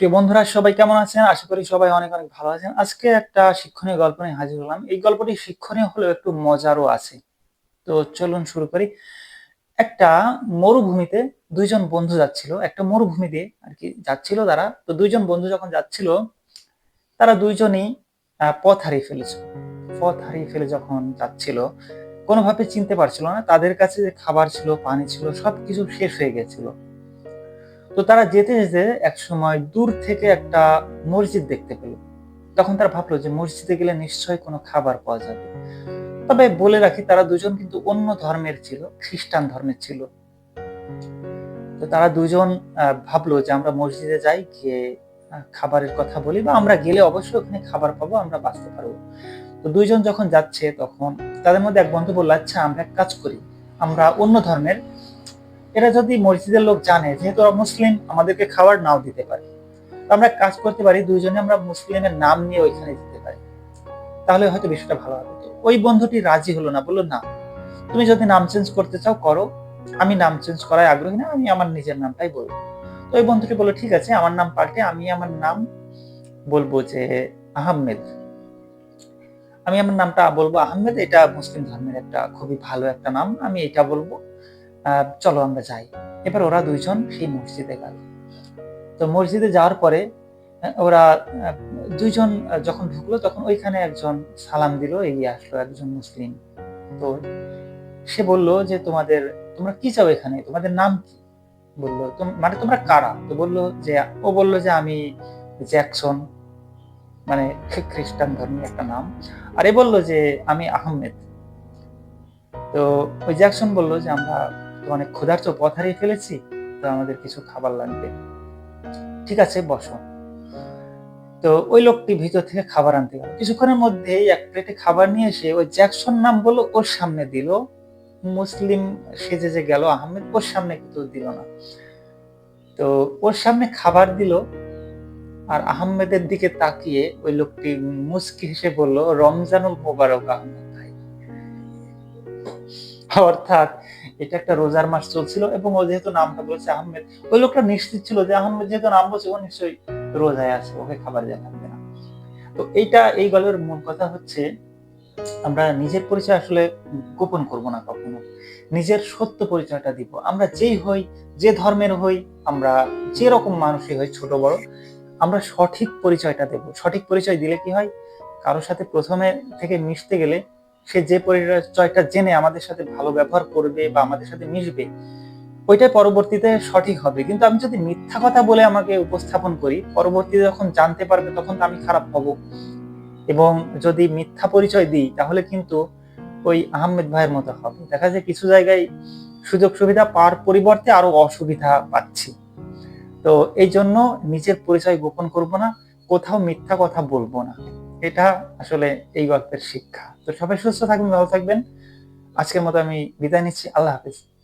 প্রিয় বন্ধুরা, সবাই কেমন আছেন? আশা করি সবাই অনেক অনেক ভালো আছেন। আজকে একটা শিক্ষণীয় গল্প নিয়ে হাজির হলাম। এই গল্পটি শিক্ষণীয় হলেও একটু মজারও আছে। তো চলুন শুরু করি। একটা মরুভূমিতে দুইজন বন্ধু যাচ্ছিল। একটা মরুভূমি দিয়ে আর কি যাচ্ছিল তারা। তো দুইজন বন্ধু যখন যাচ্ছিল, তারা দুইজনই পথ হারিয়ে ফেলেছিল পথ হারিয়ে ফেলে যখন যাচ্ছিল, কোনোভাবে চিনতে পারছিল না। তাদের কাছে যে খাবার ছিল, পানি ছিল, সবকিছু শেষ হয়ে গেছিল। তো তারা যেতে যেতে এক সময় দূর থেকে একটা মসজিদ দেখতে পেল। তখন তারা ভাবলো যে মসজিদে গেলে নিশ্চয়ই কোনো খাবার পাওয়া যাবে। তবে বলে রাখি, তারা দুজন কিন্তু অন্য ধর্মের ছিল, খ্রিস্টান ধর্মের ছিল। তো তারা দুজন ভাবলো যে আমরা মসজিদে যাই, গিয়ে খাবারের কথা বলি বা আমরা গেলে অবশ্যই ওখানে খাবার পাবো, আমরা বাঁচতে পারব। তো দুইজন যখন যাচ্ছে তখন তাদের মধ্যে এক বন্ধু বলল আচ্ছা আমরা এক কাজ করি। আমরা অন্য ধর্মের এরা যদি মসজিদের লোক জানে, যেহেতু ওরা মুসলিম, আমাদেরকে খাবার নাও দিতে পারে। আমরা কাজ করতে পারি, দুইজনে আমরা মুসলিমের নাম নিয়ে ওইখানে যেতে পারি। তাহলে হয়তো বিষয়টা ভালো হবে। ওই বন্ধুটি রাজি হলো না, বলল, না, তুমি যদি নাম চেঞ্জ করতে চাও, করো। আমি নাম চেঞ্জ করায় আগ্রহী না, আমি আমার নিজের নামটাই বলব। তো ওই বন্ধুটি বলল, ঠিক আছে, আমার নাম পাল্টে, আমি আমার নাম বলব যে আহমেদ। আমি আমার নামটা বলব আহমেদ, এটা মুসলিম ধর্মের একটা খুবই ভালো একটা নাম, আমি এটা বলব। চলো আমরা যাই। এবার ওরা দুইজন সেই মসজিদে গেল। তো মসজিদে যাওয়ার পরে ওরা দুইজন যখন ঢুকলো, তখন ওইখানে একজন সালাম দিল, এগিয়ে আসলো একজন মুসলিম। তো সে বলল যে, তোমাদের, তোমরা কি চাও এখানে? তোমাদের নাম কি? বলল, "তোম- মানে তোমরা কারা? তো বলল যে, ও বলল যে, আমি জ্যাকসন মানে খ্রিস্টান ধর্মের একটা নাম। আর এ বলল যে, আমি আহমেদ। তো ওই জ্যাকসন বলল যে, আমরা তো অনেক ক্ষুধার্ত পথ হারিয়ে ফেলেছি, তো আমাদের কিছু খাবার লাগবে। ঠিক আছে, বসো। তো ওই লোকটি ভিতর থেকে খাবার আনতে গেল। কিছুক্ষণের মধ্যেই এক প্লেটে খাবার নিয়ে এসে ওই জ্যাকসন নাম বলল ওর সামনে দিল। মুসলিম সেজে যে গেল, আহমেদ ওর সামনে কিন্তু দিল না। তো ওর সামনে খাবার দিল আর আহমেদের দিকে তাকিয়ে ওই লোকটি মুস্কি হেসে বলল, রমজানুল মোবারক আহমেদ ভাই। অর্থাৎ এটা একটা রোজার মাস চলছিল এবং ও যেহেতু নামটা বলেছে আহমেদ, ওই লোকটা নিশ্চিত ছিল যে আহমেদ যেহেতু নাম বলছে, ও নিশ্চয়ই রোজায় আছে, ওকে খাবার দেওয়া লাগবে না। তো এইটা, এই গল্পের মূল কথা হচ্ছে, আমরা নিজের পরিচয় আসলে গোপন করব না কখনো। নিজের সত্য পরিচয়টা দিব। আমরা যেই হই, যে ধর্মের হই, আমরা যে রকম মানুষই হই, ছোট বড়, আমরা সঠিক পরিচয়টা দেব। সঠিক পরিচয় দিলে কি হয়? কারোর সাথে প্রথমে থেকে মিশতে গেলে সে যে পরিচয়টা জেনে আমাদের সাথে ভালো ব্যবহার করবে বা আমাদের সাথে মিশবে, ওইটাই পরবর্তীতে সঠিক হবে। কিন্তু আমি যদি মিথ্যা কথা বলে আমাকে উপস্থাপন করি, পরবর্তীতে যখন জানতে পারবে তখন তো আমি খারাপ হব। এবং যদি মিথ্যা পরিচয় দিই, তাহলে কিন্তু ওই আহমেদ ভাইয়ের মতো হবে। দেখা যায় কিছু জায়গায় সুযোগ সুবিধা পাওয়ার পরিবর্তে আরও অসুবিধা পাচ্ছি। তো এই জন্য নিজের পরিচয় গোপন করব না, কোথাও মিথ্যা কথা বলব না। এটা আসলে এই গল্পের শিক্ষা। তো সবাই সুস্থ থাকবেন, ভালো থাকবেন। আজকের মতো আমি বিদায় নিচ্ছি। আল্লাহ হাফিজ।